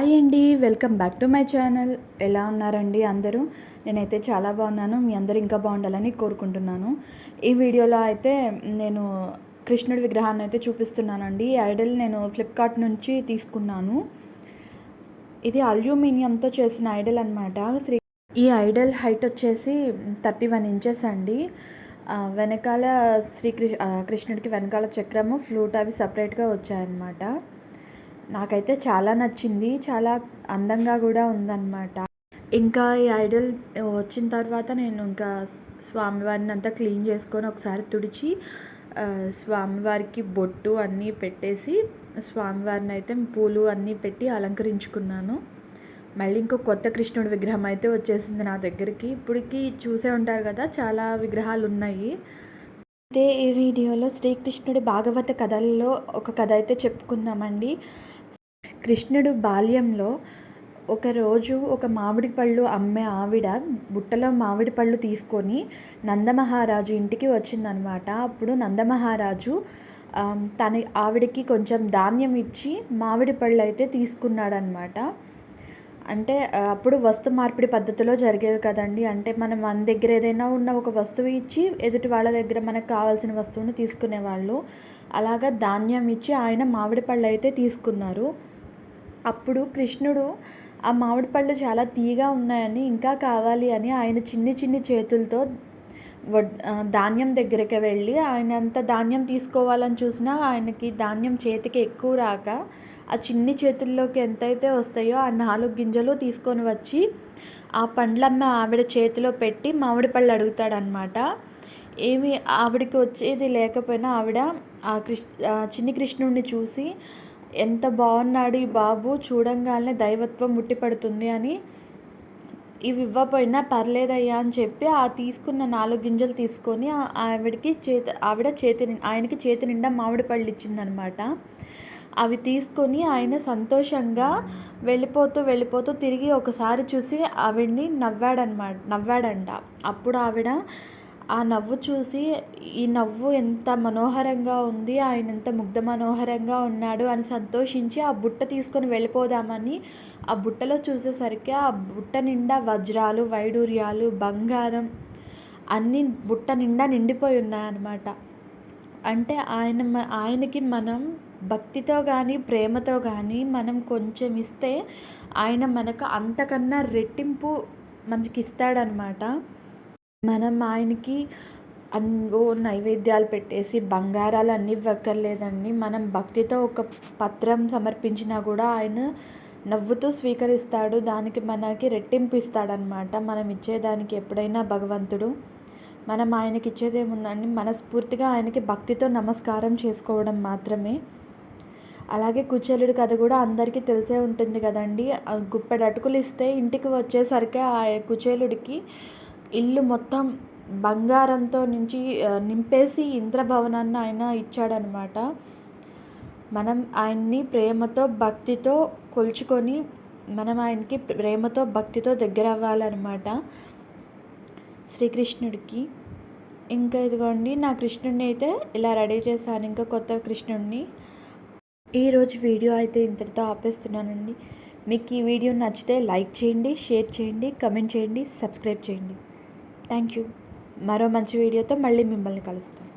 Hi అండి welcome back to my channel. ఎలా ఉన్నారండి అందరూ? నేనైతే చాలా బాగున్నాను మీ అందరూ ఇంకా బాగుండాలని కోరుకుంటున్నాను. ఈ వీడియోలో అయితే నేను కృష్ణుడి విగ్రహాన్ని అయితే చూపిస్తున్నానండి. ఈ ఐడల్ నేను ఫ్లిప్కార్ట్ నుంచి తీసుకున్నాను. ఇది అల్యూమినియంతో చేసిన ఐడల్ అనమాట శ్రీ ఈ ఐడల్ హైట్ వచ్చేసి థర్టీ వన్ ఇంచెస్ అండి. వెనకాల శ్రీకృష్ణ కృష్ణుడికి వెనకాల చక్రము ఫ్లూట్ అవి సపరేట్గా వచ్చాయన్నమాట. నాకైతే చాలా నచ్చింది చాలా అందంగా కూడా ఉందన్నమాట. ఇంకా ఈ ఐడల్ వచ్చిన తర్వాత నేను ఇంకా స్వామివారిని అంతా క్లీన్ చేసుకొని ఒకసారి తుడిచి స్వామివారికి బొట్టు అన్నీ పెట్టేసి స్వామివారిని అయితే పూలు అన్నీ పెట్టి అలంకరించుకున్నాను. మళ్ళీ ఇంకో కొత్త కృష్ణుడి విగ్రహం అయితే వచ్చేసింది నా దగ్గరికి. ఇప్పటికి చూసే ఉంటారు కదా చాలా విగ్రహాలు ఉన్నాయి. అయితే ఈ వీడియోలో శ్రీకృష్ణుడి భాగవత కథల్లో ఒక కథ అయితే చెప్పుకుందామండి. కృష్ణుడు బాల్యంలో ఒకరోజు ఒక మామిడి పళ్ళు అమ్మే ఆవిడ బుట్టలో మామిడి పళ్ళు తీసుకొని నందమహారాజు ఇంటికి వచ్చిందనమాట. అప్పుడు నందమహారాజు తన ఆవిడకి కొంచెం ధాన్యం ఇచ్చి మామిడి పళ్ళు అయితే తీసుకున్నాడనమాట. అంటే అప్పుడు వస్తు మార్పిడి పద్ధతిలో జరిగేవి కదండి. అంటే మనం మన దగ్గర ఏదైనా ఉన్న ఒక వస్తువు ఇచ్చి ఎదుటి వాళ్ళ దగ్గర మనకు కావాల్సిన వస్తువును తీసుకునేవాళ్ళు. అలాగా ధాన్యం ఇచ్చి ఆయన మామిడి పళ్ళు అయితే తీసుకున్నారు. అప్పుడు కృష్ణుడు ఆ మామిడి పళ్ళు చాలా తీయగా ఉన్నాయని ఇంకా కావాలి అని ఆయన చిన్ని చిన్ని చేతులతో ధాన్యం దగ్గరికి వెళ్ళి ఆయన అంత ధాన్యం తీసుకోవాలని చూసినా ఆయనకి ధాన్యం చేతికి ఎక్కువ రాక ఆ చిన్ని చేతుల్లోకి ఎంతైతే వస్తాయో ఆ నాలుగు గింజలు తీసుకొని వచ్చి ఆ పండ్లమ్మ ఆవిడ చేతిలో పెట్టి మామిడి పళ్ళు అడుగుతాడనమాట ఏమి ఆవిడకి వచ్చేది లేకపోయినా ఆవిడ ఆ కృష్ణ చిన్ని కృష్ణుడిని చూసి ఎంత బాగున్నాడు ఈ బాబు చూడంగానే దైవత్వం ముట్టిపడుతుంది అని ఇవి ఇవ్వకపోయినా పర్లేదయ్యా అని చెప్పి ఆ తీసుకున్న నాలుగు గింజలు తీసుకొని ఆవిడకి చేతి ఆవిడ చేతి ఆయనకి చేతి నిండా మామిడి పళ్ళు ఇచ్చిందనమాట. అవి తీసుకొని ఆయన సంతోషంగా వెళ్ళిపోతూ వెళ్ళిపోతూ తిరిగి ఒకసారి చూసి ఆవిడ్ని నవ్వాడనమాట నవ్వాడంట. అప్పుడు ఆవిడ ఆ నవ్వు చూసి ఈ నవ్వు ఎంత మనోహరంగా ఉంది ఆయన ఎంత ముగ్ధ మనోహరంగా ఉన్నాడు అని సంతోషించి ఆ బుట్ట తీసుకొని వెళ్ళిపోదామని ఆ బుట్టలో చూసేసరికి ఆ బుట్ట నిండా వజ్రాలు వైడూర్యాలు బంగారం అన్నీ బుట్ట నిండా నిండిపోయి ఉన్నాయన్నమాట. అంటే ఆయన ఆయనకి మనం భక్తితో కానీ ప్రేమతో కానీ మనం కొంచెం ఇస్తే ఆయన మనకు అంతకన్నా రెట్టింపు మనకి ఇస్తాడనమాట మనం ఆయనకి ఓ నైవేద్యాలు పెట్టేసి బంగారాలు అన్నీ ఇవ్వక్కర్లేదండి. మనం భక్తితో ఒక పత్రం సమర్పించినా కూడా ఆయన నవ్వుతూ స్వీకరిస్తాడు. దానికి మనకి రెట్టింపు ఇస్తాడనమాట మనం ఇచ్చేదానికి ఎప్పుడైనా భగవంతుడు. మనం ఆయనకి ఇచ్చేది ఏముందండి మనస్ఫూర్తిగా ఆయనకి భక్తితో నమస్కారం చేసుకోవడం మాత్రమే. అలాగే కుచేలుడి కథ కూడా అందరికీ తెలిసే ఉంటుంది కదండి. గుప్పెడు అటుకులు ఇస్తే ఇంటికి వచ్చేసరికి ఆ కుచేలుడికి ఇల్లు మొత్తం బంగారంతో నుంచి నింపేసి ఇంద్రభవనాన్ని ఆయన ఇచ్చాడనమాట. మనం ఆయన్ని ప్రేమతో భక్తితో కొలుచుకొని మనం ఆయనకి ప్రేమతో భక్తితో దగ్గర అవ్వాలన్నమాట శ్రీకృష్ణుడికి. ఇంకా ఇదిగోండి నా కృష్ణుడిని అయితే ఇలా రెడీ చేశాను. ఇంకా కొత్త కృష్ణుడిని ఈరోజు వీడియో అయితే ఇంతటితో ఆపేస్తున్నానండి. మీకు ఈ వీడియో నచ్చితే లైక్ చేయండి షేర్ చేయండి కమెంట్ చేయండి సబ్స్క్రైబ్ చేయండి. Thank you. మరో మంచి వీడియోతో మళ్ళీ మిమ్మల్ని కలుస్తాను